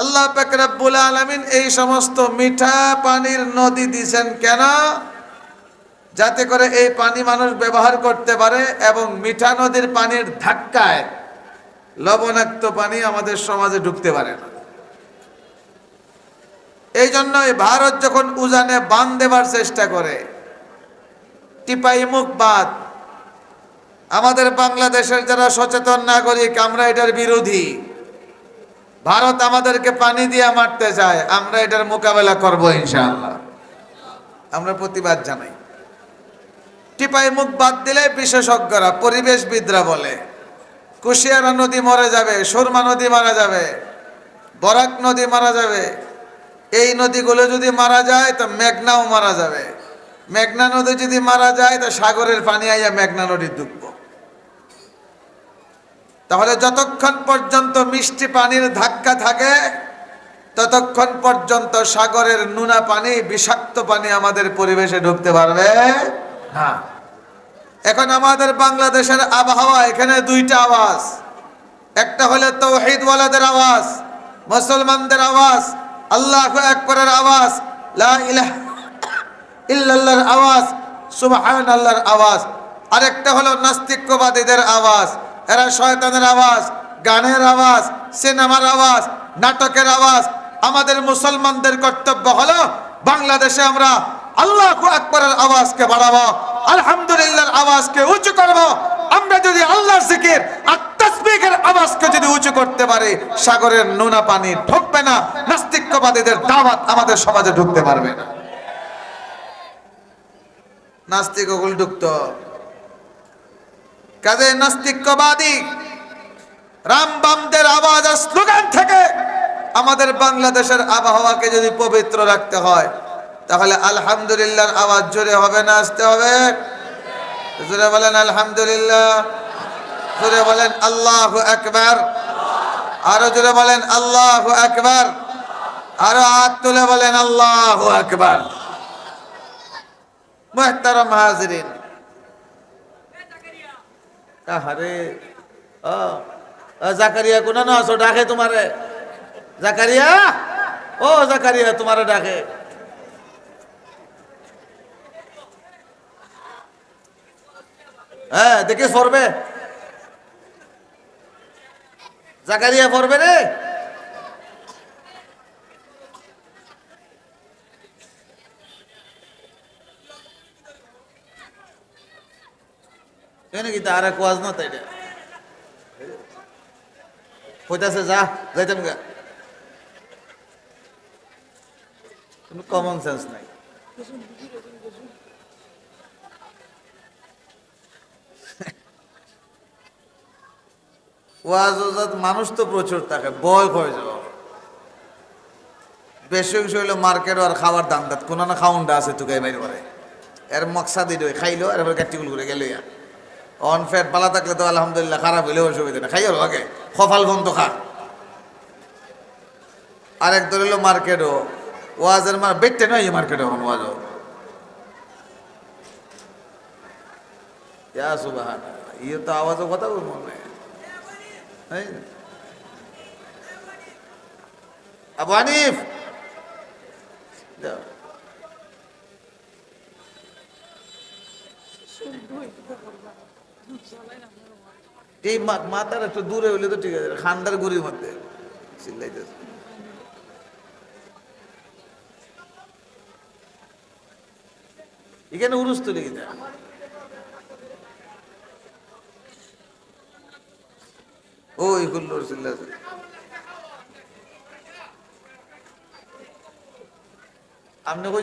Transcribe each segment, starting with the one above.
আল্লাহ পাক রব্বুল আলামিন এই সমস্ত মিঠা পানির নদী দিছেন কেন? যাতে করে এই পানি মানুষ ব্যবহার করতে পারে এবং মিঠা নদীর পানির ধাক্কায় লবণাক্ত পানি আমাদের সমাজে ঢুকতে পারে না। এই জন্যই ভারত যখন উজানে বান দেবার চেষ্টা করে, টিপাই মুখ বাদ আমাদের বাংলাদেশের যারা সচেতন নাগরিক, আমরা এটার বিরোধী। ভারত আমাদেরকে পানি দিয়ে মারতে চায়, আমরা এটার মোকাবেলা করব ইনশাআল্লাহ। আমরা প্রতিবাদ জানাই। টিপাই মুখ বাদ দিলে বিশেষজ্ঞরা, পরিবেশবিদরা বলে, কুশিয়ারা নদী মরে যাবে, সুরমা নদী মারা যাবে, বরাক নদী মারা যাবে। এই নদীগুলো যদি মারা যায়, তো মেঘনাও মারা যাবে। মেঘনা নদী যদি মারা যায়, তো সাগরের পানি আইয়া মেঘনা নদী ডুবব। তাহলে যতক্ষণ পর্যন্ত মিষ্টি পানির ধাক্কা থাকে ততক্ষণ পর্যন্ত সাগরের নুনা পানি বিষাক্ত পানি আমাদের পরিবেশে ঢুকতে পারবে। না এখন আমাদের বাংলাদেশের আবহাওয়া এখানে দুইটা আওয়াজ। একটা হলো তৌহিদওয়ালাদের আওয়াজ মুসলমানদের আওয়াজ আল্লাহ একবারের আওয়াজ লা ইলাহা ইল্লাল্লাহর আওয়াজ সুবহান আল্লাহর আওয়াজ। আরেকটা হলো নাস্তিক্যবাদীদের আওয়াজ। এরা শয়তানের আওয়াজ, গানের আওয়াজ, সিনেমার আওয়াজ, নাটকের আওয়াজ। আমাদের মুসলমানদের কর্তব্য হলো বাংলাদেশে আমরা আল্লাহ আকবরের আওয়াজকে বাড়াবো, আলহামদুলিল্লাহর আওয়াজকে উঁচু করব। আমরা যদি আল্লাহর জিকির তাসবিহের আওয়াজকে যদি উঁচু করতে পারি, সাগরের নোনা পানি ঢুকবে না নাস্তিক্যবাদীদের দাওয়াত আমাদের সমাজে ঢুকতে পারবে না। নাস্তিক ওগুল ঢুকত। কাজে নাস্তিক্যবাদী। রামবামদের আওয়াজ আর স্লোগান থেকে আমাদের বাংলাদেশের আবহাওয়াকে যদি পবিত্র রাখতে হয়, তাহলে আলহামদুলিল্লাহর আওয়াজ জোরে হবে না, আসতে হবে? জোরে বলেন আলহামদুলিল্লাহ। জোরে বলেন আল্লাহ একবার আরও জোরে বলেন আল্লাহ একবার আরও হাত তুলে বলেন আল্লাহ একবার মোহতারাম হাজরিন। আহারে জাকারিয়া কোন না আছো? ডাকে তোমারে জাকারিয়া? ও জাকারিয়া তোমারে ডাকে। হ্যাঁ দেখে পড়বে জাকারিয়া পড়বে রে কেন কি তার এক ওয়াজ না তাই কইতাছে, যা, যাইতাম গা। কোনো কমন সেন্স নাই। ওয়াজ ওজাত মানুষ তো প্রচুর থাকে বয় হয়ে যাওয়া বেশি অংশ হইল মার্কেট আর খাবার দাম দাত। কোনো না খাউন্ডা আছে তুকে বাইরে এর মকসাদি রই খাইলো, আর কাটিগুল করে গেল অন পালা থাকলে তো আলহামদুলিল্লাহ খারাপ হইলেও অসুবিধা না খাইও আগে। কপাল বন্ধ খা। আরেক হলো মার্কেটও ওয়াজের মার বেটতে নয় মার্কেটে এখন ওয়াজও। ইয়া ইয়ে তো আওয়াজও কথা বলব? আবু যাও। এই মা- মাথার একটু দূরে হইলে তো ঠিক আছে, খান্দার গুড়ির মধ্যে। চিল্লাইতেছে। এখানে উরুস তুলে গিয়ে ওই গুল্লোর চিল্লাছে আপনি কই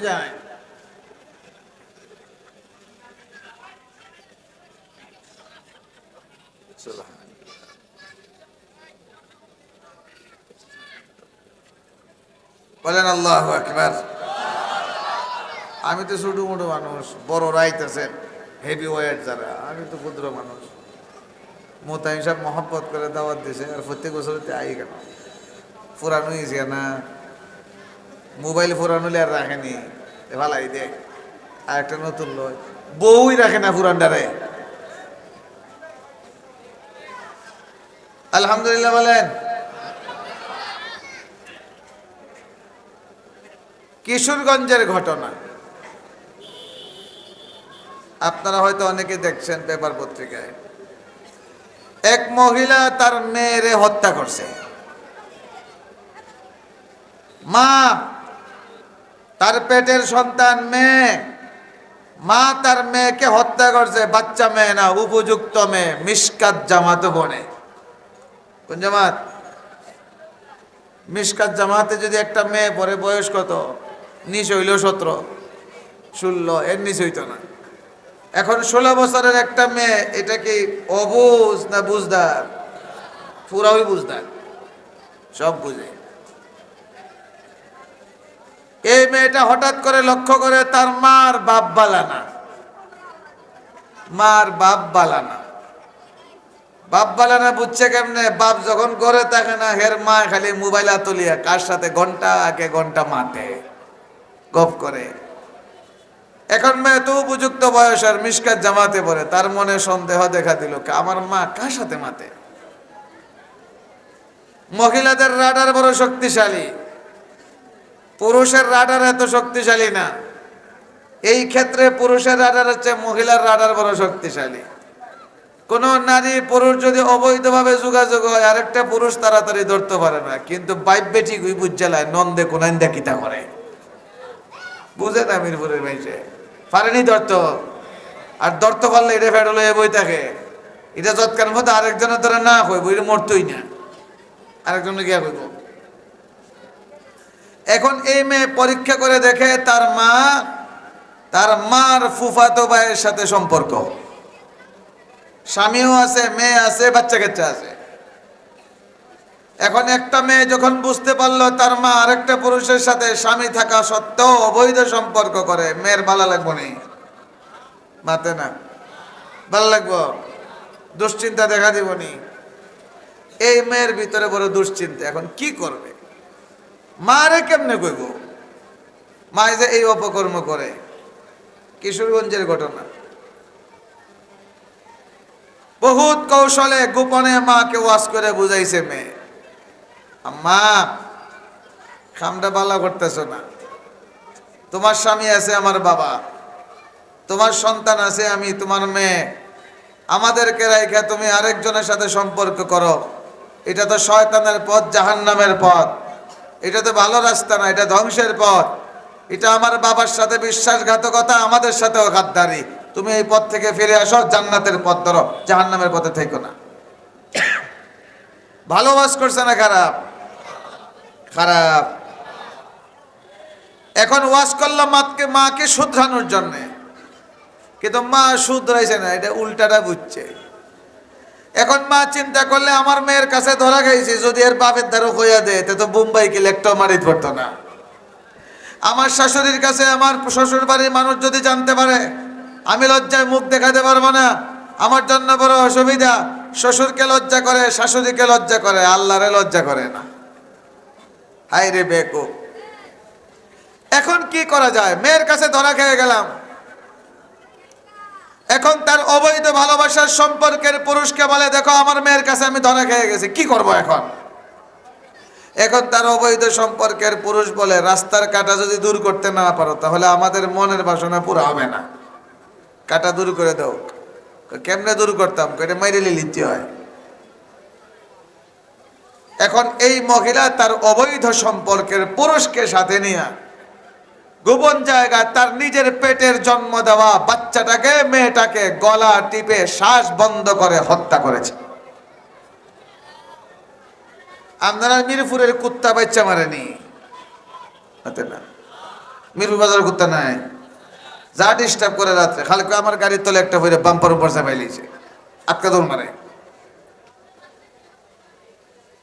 বলেন আল্লাহ একবার আমি তো ছোট মোটো মানুষ, বড় রাইতেছেন হেভি ওয়েট যারা, আমি তো ক্ষুদ্র মানুষ। মোতাইম সাহেব মহব্বত করে দাওয়াত দিছে, আর প্রত্যেক বছর আই কেন? পুরানো হয়েছে না। মোবাইল পুরানো আর রাখেনি। ভালাই দেখ আর একটা নতুন লয়। বউই রাখে না পুরানটারে। আলহামদুলিল্লাহ বলেন। কিশোরগঞ্জের ঘটনা। আপনারা হয়তো অনেকে দেখছেন পেপার পত্রিকায়। এক মহিলা তার মেয়েরে হত্যা করছে। মা, তার পেটের সন্তান মেয়ে। মা তার মেয়েকে হত্যা করছে, বাচ্চা মেয়ে না, উপযুক্ত মেয়ে, মিসকাত জামাতে বনে। কোন জামাত? মিসকাত জামাতে যদি একটা মেয়ে পরে বয়স কত? নিচ হইল সতেরো। ষোলো, এর নিচ হইতো না। এখন ষোলো বছরের একটা মেয়ে, এটা কি অবুজ না বুঝদার? পুরাই বুঝদার। সব বুঝে। এই মেয়েটা হঠাৎ করে লক্ষ্য করে তার মার বাপ বালানা মার বাপ বালানা বাপ বালানা বুঝছে কেমনে? বাপ যখন করে থাকে না, হের মা খালি মোবাইল তুলিয়া কার সাথে ঘণ্টা আগে ঘণ্টা মাতে গপ করে। এখন মেয়ে তো উপযুক্ত বয়সের মিসকাত জামাতে পড়ে, তার মনে সন্দেহ দেখা দিল আমার মা কার সাথে মাতে মহিলাদের রাডার বড় শক্তিশালী। পুরুষের রাডার এত শক্তিশালী না। এই ক্ষেত্রে পুরুষের রাডার হচ্ছে মহিলার রাডার বড় শক্তিশালী। কোন নারী পুরুষ যদি অবৈধভাবে যোগাযোগ হয়, আরেকটা পুরুষ তাড়াতাড়ি ধরতে পারে না। কিন্তু বাইব বেটি গুই বুঝালায় নন্দে কোনাইন দেখিতা করে? বুঝে না মিরপুরের ভাইসে পারেনি ধরত। আর ধরতে পারলে এটা ফেডল হয়ে বই থাকে। এটা যৎকার মতো আরেকজনের ধরে না হইব এটা মরতই না। আরেকজনে গিয়া হইব এখন এই মেয়ে পরীক্ষা করে দেখে তার মা, তার মার ফুফাতো ভাইয়ের সাথে সম্পর্ক। স্বামীও আছে, মেয়ে আছে, বাচ্চা কাচ্চা আছে। এখন একটা মেয়ে যখন বুঝতে পারল তার মা আরেকটা পুরুষের সাথে স্বামী থাকা সত্ত্বেও অবৈধ সম্পর্ক করে, মেয়ের ভালো লাগবো নি? মাতে না। ভালো লাগবো? দুশ্চিন্তা দেখা দিবনি এই মেয়ের ভিতরে বড় দুশ্চিন্তা। এখন কি করবে? মারে কেমনে কইব? মা যে এই অপকর্ম করে। কিশোরগঞ্জের ঘটনা। বহুত কৌশলে গোপনে মাকে ওয়াশ করে বুঝাইছে মেয়ে। আম্মা, খামটা বালা করতেছ না। তোমার স্বামী আছে আমার বাবা। তোমার সন্তান আছে আমি, তোমার মেয়ে। আমাদেরকে রেখে তুমি আরেকজনের সাথে সম্পর্ক করো। এটা তো শয়তানের পথ, জাহান্নামের পথ। এটা তো ভালো রাস্তা না, এটা ধ্বংসের পথ। এটা আমার বাবার সাথে বিশ্বাসঘাতকতা, আমাদের সাথেও গাদ্দারি। তুমি এই পথ থেকে ফিরে আসো, জান্নাতের পথ ধরো, জাহান্নামের পথে থেকো না। ভালোবাস করছে না খারাপ? খারাপ। এখন ওয়াজ করলাম মাকে মাকে শুধরানোর জন্যে। কিন্তু মা শুধরাইছে না, এটা উল্টাটা বুঝছে। এখন মা চিন্তা করলে, আমার মেয়ের কাছে ধরা খাইছি, যদি এর বাপের দ্বারা হইয়া দেয়, তে বোম্বাই কি লেকটা মারি পড়তো না। আমার শাশুড়ির কাছে, আমার শ্বশুর বাড়ির মানুষ যদি জানতে পারে আমি লজ্জায় মুখ দেখাতে পারব না। আমার জন্য বড় অসুবিধা, শ্বশুরকে লজ্জা করে, শাশুড়িকে লজ্জা করে, আল্লাহরে লজ্জা করে না। হাই রে বেকু এখন কি করা যায়? মেয়ের কাছে ধরা খেয়ে গেলাম। এখন তার অবৈধ ভালোবাসার সম্পর্কের পুরুষকে বলে, দেখো, আমার মেয়ের কাছে আমি ধরা খেয়ে গেছি, কি করব এখন? এখন তার অবৈধ সম্পর্কের পুরুষ বলে, রাস্তার কাটা যদি দূর করতে না পারো, তাহলে আমাদের মনের বাসনা পুরো হবে না। কাটা দূর করে দাও। কেমনে দূর করতাম? এটা মাইরে লিখতে হয়। এখন এই মহিলা তার অবৈধ সম্পর্কের পুরুষকে সাথে নিয়ে গোপন জায়গায় তার নিজের পেটের জন্ম দেওয়া বাচ্চাটাকে, মেয়েটাকে গলা টিপে শ্বাস বন্ধ করে হত্যা করেছে। আপনারা মিরপুরের কুত্তা বাচ্চা মারেনি? না মিরপুর বাজার কুত্তা নাই? যা ডিস্টার্ব করে রাত্রে, খালি আমার গাড়ির তলে একটা হইলে বাম্পার উপর চাপাই লিয়েছে আটকা দৌড় মারে।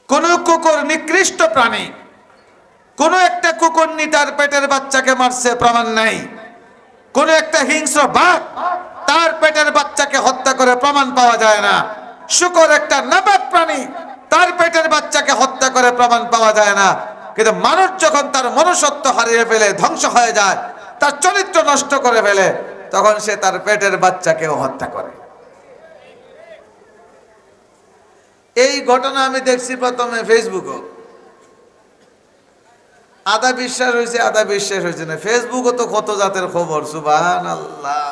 কোন কুকুর নিকৃষ্ট প্রাণী, কোন একটা কুকুরনি তার পেটের বাচ্চাকে মারছে, প্রমাণ নাই। কোন একটা হিংস্র বাঘ তার পেটের বাচ্চাকে হত্যা করে প্রমাণ পাওয়া যায় না। শুকর একটা নাবাক প্রাণী তার পেটের বাচ্চাকে হত্যা করে প্রমাণ পাওয়া যায় না। কিন্তু মানুষ যখন তার মনুষ্যত্ব হারিয়ে ফেলে, ধ্বংস হয়ে যায় তার চরিত্র নষ্ট করে ফেলে, তখন সে তার পেটের বাচ্চাকেও হত্যা করে। এই ঘটনা আমি দেখছি প্রথমে ফেসবুকে। আদা বিশ্বাস হয়েছে আদা বিশ্বাস হয়েছে না। ফেসবুকও তো কত জাতের খবর সুবান আল্লাহ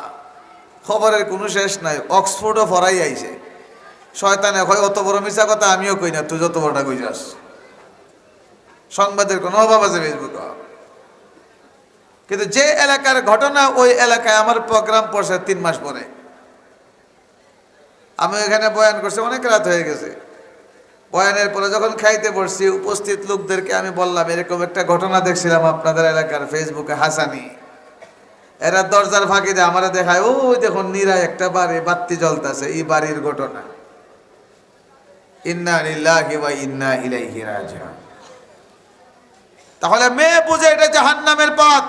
খবরের কোনো শেষ নাই, অক্সফোর্ডও ফরাই আইছে। শয়তানে হয়, অত বড় মিশা কথা আমিও কই না তুই যত বড়টা কই যাস সংবাদের কোনো অভাব আছে ফেসবুক। কিন্তু যে এলাকার ঘটনা ওই এলাকায় আমার প্রোগ্রাম পড়ছে তিন মাস পরে। আমি এখানে বয়ান করছি, অনেক রাত হয়ে গেছে। বয়ানের পরে যখন খাইতে পড়ছি উপস্থিত লোকদেরকে আমি বললাম, এরকম একটা ঘটনা দেখছিলাম আপনাদের এলাকার ফেসবুকে, হাসানি। এরা দরজার ফাঁকি দিয়ে, আমার দেখায়, ওই দেখুন, নিরায় একটা বাড়ি, বাত্তি জ্বলতেছে, এই বাড়ির ঘটনা। ইন্না ইন্না ইলাইহি রাজিউন। তাহলে মেয়ে বুঝে এটা জাহান্নামের পথ।